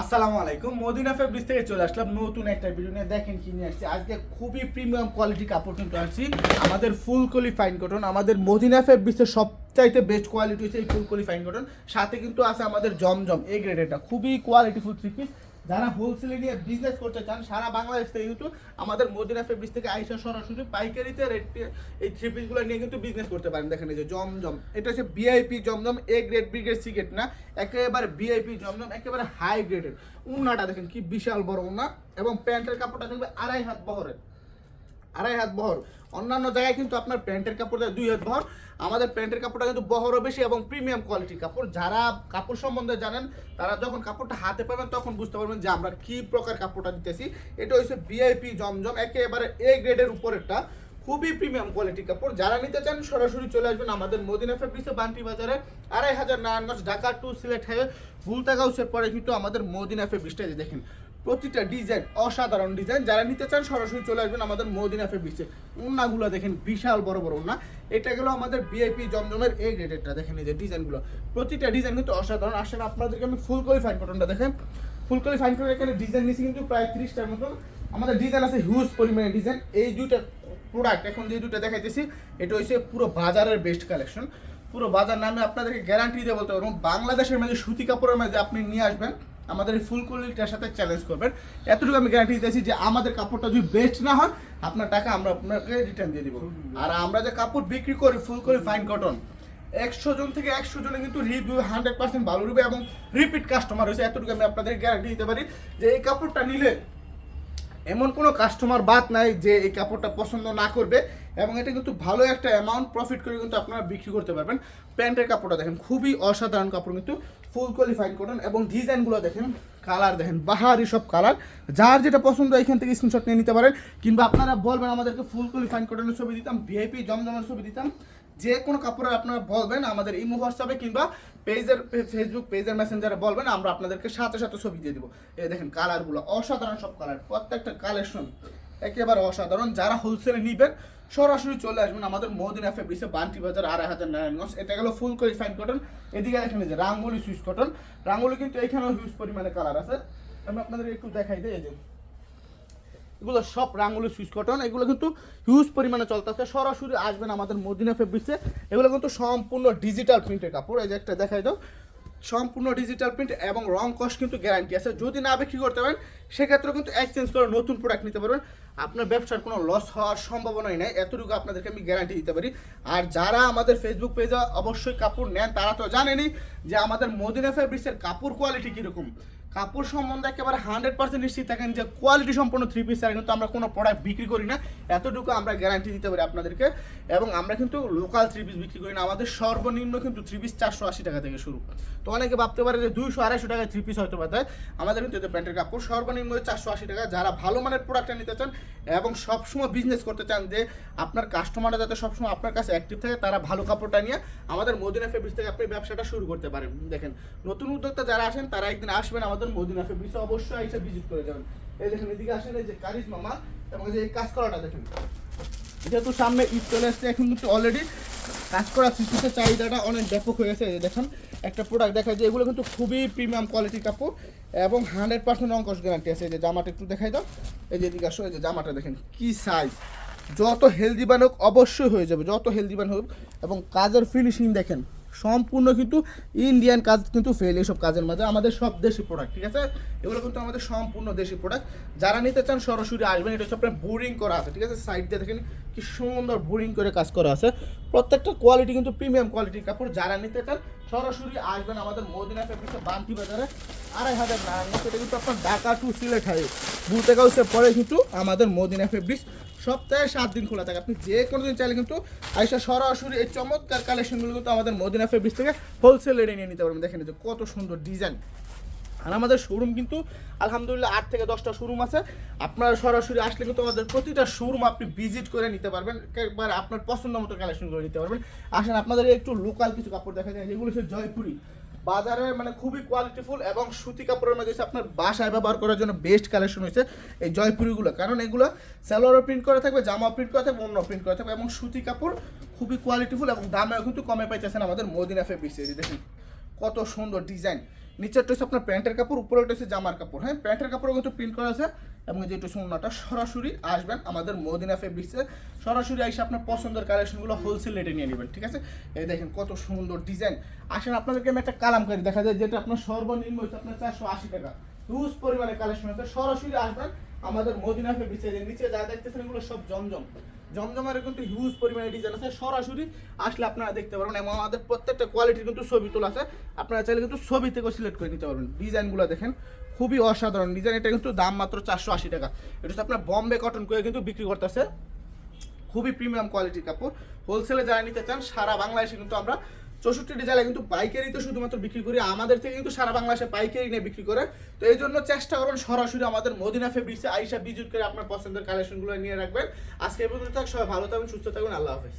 আসসালামু আলাইকুম। Medina fabrics থেকে চলে আসলাম নতুন একটা ভিডিও নিয়ে। দেখেন কি নিয়ে আসছি। আজকে খুবই প্রিমিয়াম কোয়ালিটি কাপড় কিন্তু আসছি। আমাদের ফুলকলি ফাইন কটন আমাদের মদিনা ফেব্রিক্সের সবচাইতে বেস্ট কোয়ালিটি হচ্ছে এই ফুলকলি ফাইন কটন সাথে কিন্তু আছে আমাদের জমজম এই গ্রেডেরটা খুবই কোয়ালিটিফুল থ্রি পিস যারা হোলসেলে নিয়ে বিজনেস করতে চান, সারা বাংলাদেশ থেকে কিন্তু আমাদের মদিনা ফেব্রিক্স থেকে আইসা সরাসরি পাইকারিতে রেট এই থ্রি পিসগুলো নিয়ে কিন্তু বিজনেস করতে পারেন। দেখেন এই যে জমজম, এটা হচ্ছে VIP Zamzam A grade B grade C grade না, একেবারে ভিআইপি জমজম, একেবারে হাই গ্রেডের উন্নাটা দেখেন কি বিশাল বড় উন্না এবং প্যান্টের কাপড়টা দেখবে আড়াই হাত বহরের। আড়াই হাত বহর। অন্যান্য জায়গায় কিন্তু আপনার প্যান্টের কাপড় দেয় দুই হাত বহর। আমাদের প্যান্টের কাপড়টা কিন্তু বহরও বেশি এবং প্রিমিয়াম কোয়ালিটি কাপড়। যারা কাপড় সম্বন্ধে জানেন, তারা যখন কাপড়টা হাতে পাবেন, তখন বুঝতে পারবেন যে আমরা কি প্রকার কাপড়টা দিতেছি। এটা হচ্ছে ভিআইপি জমজম, একেবারে এ গ্রেডের উপরেরটা। খুবই প্রিমিয়াম কোয়ালিটি কাপড়। যারা নিতে চান, সরাসরি চলে আসবেন আমাদের মদিনা ফেব্রিক্সে বান্টি বাজারে, আড়াই হাজার নারায়ণগঞ্জ, ঢাকা টু সিলেট হয়ে হাইওয়ে ভুলতাগাউসের পরে কিন্তু আমাদের মদিনা ফেব্রিক্সটা দেখেন। প্রতিটা ডিজাইন অসাধারণ ডিজাইন। যারা নিতে চান, সরাসরি চলে আসবেন আমাদের মদিনা ফেব্রিক্সে উন্নাগুলো দেখেন, বিশাল বড় বড় উন্না। এটা গেলো আমাদের বিআইপি জমজমের এ গ্রেডেরটা দেখেন এই যে ডিজাইনগুলো। প্রতিটা ডিজাইন কিন্তু অসাধারণ। আসেন, আপনাদেরকে আমি ফুলকলি ফাইন কটনটা দেখেন। ফুলকলি ফাইন কটন এখানে ডিজাইন নিচ্ছি কিন্তু প্রায় তিরিশটার মতন। আমাদের ডিজাইন আছে হিউজ পরিমাণে ডিজাইন। এই দুইটা প্রোডাক্ট এখন যে দুটো দেখাইতেছি, এটা হচ্ছে পুরো বাজারের বেস্ট কালেকশন পুরো বাজার নামে আপনাদেরকে গ্যারান্টি দিয়ে বলতে পারব। বাংলাদেশের মাঝে সুতি কাপড়ের মাঝে আপনি নিয়ে আসবেন। আমাদের এই ফুল কোয়ালিটির সাথে চ্যালেঞ্জ করবেন। এতটুকু আমি গ্যারান্টি দিতেছি যে আমাদের কাপড়টা যদি বেস্ট না হয় আপনার টাকা আমরা আপনাকে রিটার্ন দিয়ে দিব। আর আমরা যে কাপড় বিক্রি করি ফুল করি ফাইন কটন একশো জন থেকে একশো জনে কিন্তু রিভিউ হান্ড্রেড পার্সেন্ট ভালো রিভিউ এবং রিপিট কাস্টমার হয়েছে। এতটুকু আমি আপনাদের গ্যারান্টি দিতে পারি যে এই কাপড়টা নিলে এমন কোনো কাস্টমার বাদ নাই যে এই কাপড়টা পছন্দ না করবে এবং এটা কিন্তু ভালো একটা অ্যামাউন্ট প্রফিট করে কিন্তু আপনারা বিক্রি করতে পারবেন। প্যান্টের কাপড়টা দেখেন খুবই অসাধারণ কাপড় কিন্তু ফুল কোয়ালিফাইড কটন এবং ডিজাইনগুলো দেখেন কালার দেখেন, বাহারি সব কালার যার যেটা পছন্দ এখান থেকে স্ক্রিনশট নিয়ে নিতে পারেন। কিংবা আপনারা বলবেন, আমাদেরকে ফুল কোয়ালিফাইড কটনের ছবি দিতাম ভিআইপি জমজমের ছবি দিতাম। যে কোনো কাপড়ের আপনারা বলবেন, আমাদের ইমো হোয়াটসঅ্যাপে কিংবা পেজের ফেসবুক পেজের মেসেঞ্জারে বলবেন, আমরা আপনাদেরকে সাথে সাথে ছবি দিয়ে দিব। এই দেখেন কালারগুলো অসাধারণ সব কালার প্রত্যেকটা কালেকশন একেবারে অসাধারণ। যারা হোলসেলে নিবেন সরাসরি চলে আসবেন আমাদের মদিনা ফেব্রিক্সে বান্টি বাজার, আড়াই হাজার নারায়ণগঞ্জ। এটা গেল ফুল করে ফাইন কটন এদিকে দেখেন যে রাঙ্গুলি সুইচ কটন রাঙ্গুলি কিন্তু এখানেও হিউজ পরিমাণে কালার আছে। আমি আপনাদের একটু দেখাই দিই, এই যে। এগুলো সব রাঙ্গুলি সুইচ কটন এগুলো কিন্তু হিউজ পরিমাণে চলতেছে। সরাসরি আসবেন আমাদের মদিনা ফেব্রিক্সে। এগুলো কিন্তু সম্পূর্ণ ডিজিটাল প্রিন্টের কাপড়। এই যে একটা দেখাই দাও। সম্পূর্ণ ডিজিটাল প্রিন্ট এবং রং কস্ট কিন্তু গ্যারান্টি আছে। যদি না বিক্রি করতে পারেন সেক্ষেত্রে কিন্তু এক্সচেঞ্জ করে নতুন প্রোডাক্ট নিতে পারবেন। আপনার ব্যবসার কোনো লস হওয়ার সম্ভাবনাই নাই। এতটুকু আপনাদেরকে আমি গ্যারান্টি দিতে পারি। আর যারা আমাদের ফেসবুক পেজে অবশ্যই কাপড় নেন, তারা তো জানেনই যে আমাদের মদিনা ফেব্রিক্সের কাপড় কোয়ালিটি কীরকম। কাপড় সম্বন্ধে একেবারে হান্ড্রেড পার্সেন্ট নিশ্চিত থাকেন যে কোয়ালিটি সম্পন্ন থ্রি পিস কিন্তু আমরা কোনো প্রোডাক্ট বিক্রি করি না। এতটুকু আমরা গ্যারান্টি দিতে পারি আপনাদেরকে। এবং আমরা কিন্তু লোকাল থ্রি পিস বিক্রি করি না। আমাদের সর্বনিম্ন কিন্তু থ্রি পিস চারশো আশি টাকা থেকে শুরু। তো অনেকে ভাবতে পারে যে দুইশো আড়াইশো টাকায় থ্রি পিস হয়তো পাতায় আমাদের কিন্তু এতে প্যান্টের কাপড় সর্বনিম্ন চারশো আশি টাকা। যারা ভালো মানের প্রোডাক্টটা নিতে চান এবং সবসময় বিজনেস করতে চান যে আপনার কাস্টমাররা যাতে সবসময় আপনার কাছে অ্যাক্টিভ থাকে, তারা ভালো কাপড়টা নিয়ে আমাদের মদিনা ফেব্রিক্স থেকে আপনি ব্যবসাটা শুরু করতে পারেন। দেখেন, নতুন উদ্যোক্তা যারা আসেন, তারা একদিন আসবেন আমাদের মদিনা ফেব্রিক্সে অবশ্যই এসে ভিজিট করে যাবেন। এই দেখেন, এদিকে আসেন, এই যে কারিজ মামা এবং যে কাজ করাটা দেখেন। যেহেতু সামনে ঈদ চলে আসছে, এখন কিন্তু অলরেডি কাজ করা শিশুতে চাহিদাটা অনেক ব্যাপক হয়ে গেছে। দেখেন, একটা প্রোডাক্ট দেখা যায় এগুলো কিন্তু খুবই প্রিমিয়াম কোয়ালিটির কাপড় এবং হান্ড্রেড পার্সেন্ট অঙ্কশ গ্যারান্টি আছে। এই যে জামাটা একটু দেখাই দাও। এই যে এদিকে আসো, এই যে জামাটা দেখেন, কি সাইজ যত হেলদি বান হোক, অবশ্যই হয়ে যাবে, যত হেলদি বান হোক। এবং কাজের ফিনিশিং দেখেন সম্পূর্ণ কিন্তু ইন্ডিয়ান কাজ কিন্তু ফেল এইসব কাজের মাঝে আমাদের সব দেশি প্রোডাক্ট ঠিক আছে? এগুলো কিন্তু আমাদের সম্পূর্ণ দেশি প্রোডাক্ট যারা নিতে চান, সরাসরি আসবেন। এটা হচ্ছে আপনার বোরিং করা আছে, ঠিক আছে? সাইড দিয়ে দেখেন কি সুন্দর বোরিং করে কাজ করা আছে। প্রত্যেকটা কোয়ালিটি কিন্তু প্রিমিয়াম কোয়ালিটির কাপড়। যারা নিতে চান, সরাসরি আসবেন আমাদের মদিনা ফেব্রিক্সে বান্তি বাজারে। আড়াই হাজার নারায়ণ সেটা কিন্তু আপনার ঢাকা টু সিলেট হাই বুলতে গাউসের পরে কিন্তু আমাদের মদিনা ফেব্রিক্স সপ্তাহে সাত দিন খোলা থাকে। আপনি যে কোনো দিন চাইলে কিন্তু আইসা সরাসরি এই চমৎকার কালেকশনগুলো কিন্তু আমাদের মদিনা ফেব্রিক্স থেকে হোলসেল রেটে নিয়ে নিতে পারবেন। দেখেন যে কত সুন্দর ডিজাইন আর আমাদের শোরুম কিন্তু আলহামদুলিল্লাহ আট থেকে দশটা শোরুম আছে। আপনারা সরাসরি আসলে কিন্তু আমাদের প্রতিটা শোরুম আপনি ভিজিট করে নিতে পারবেন। একবার আপনার পছন্দ মতো কালেকশন করে নিতে পারবেন। আসেন, আপনাদের একটু লোকাল কিছু কাপড় দেখা যায় যেগুলো হচ্ছে জয়পুরি। বাজারে মানে খুবই কোয়ালিটিফুল এবং সুতি কাপড়ের মধ্যে আপনার বাসায় ব্যবহার করার জন্য বেস্ট কালেকশন হয়েছে এই জয়পুরিগুলো। কারণ এগুলো সেলোয়ারও প্রিন্ট করা থাকবে জামা প্রিন্ট করা থাকবে অন্য প্রিন্ট করা থাকবে এবং সুতি কাপড় খুবই কোয়ালিটিফুল এবং দামেও কিন্তু কমে পাইতেছেন আমাদের মদিনা ফেব্রিক্স দেখুন কত সুন্দর ডিজাইন। নিচেরটা হচ্ছে আপনার প্যান্টের কাপড় উপরেটা হচ্ছে জামার কাপড়। হ্যাঁ প্যান্টের কাপড়ও কিন্তু প্রিন্ট করা আছে এবং যেটা অন্যটা সরাসরি আসবেন আমাদের মদিনা ফেব্রিক্সে সরাসরি এসে আপনার পছন্দের কালেকশনগুলো হোলসেল রেটে নিয়ে নেবেন, ঠিক আছে? এই দেখেন কত সুন্দর ডিজাইন আসেন, আপনাদেরকে আমি একটা কালামকারি দেখা যায়, যেটা আপনার সর্বনিম্ন হচ্ছে আপনার চারশো আশি টাকা। হিউজ পরিমাণে কালেকশন আছে। সরাসরি আসবেন আমাদের মদিনা ফেব্রিক্সে নিচে যা দেখতেছেন এগুলো সব জমজম। জমজমের কিন্তু হিউজ পরিমাণে ডিজাইন আছে। সরাসরি আসলে আপনারা দেখতে পারবেন এবং আমাদের প্রত্যেকটা কোয়ালিটির কিন্তু ছবি তোলা আছে। আপনারা চাইলে কিন্তু ছবি থেকেও সিলেক্ট করে নিতে পারবেন। ডিজাইনগুলো দেখেন, খুবই অসাধারণ। ডিজাইন এটা কিন্তু দাম মাত্র চারশো আশি টাকা। এটা হচ্ছে আপনার বম্বে কটন করে কিন্তু বিক্রি করতেছে। খুবই প্রিমিয়াম কোয়ালিটির কাপড়। হোলসেলে যারা নিতে চান, সারা বাংলাদেশে কিন্তু আমরা চৌষট্টি জেলায় কিন্তু পাইকারি তো শুধুমাত্র বিক্রি করি আমাদের থেকে কিন্তু সারা বাংলাদেশে পাইকারি নিয়ে বিক্রি করে। তো এই জন্য চেষ্টা করবেন সরাসরি আমাদের মদিনা ফেব্রিক্সে আইসা বিজুট করে আপনার পছন্দের কালেকশনগুলো নিয়ে রাখবেন। আজকে এই পর্যন্ত থাক, সবাই ভালো থাকবেন সুস্থ থাকবেন আল্লাহ হাফেজ।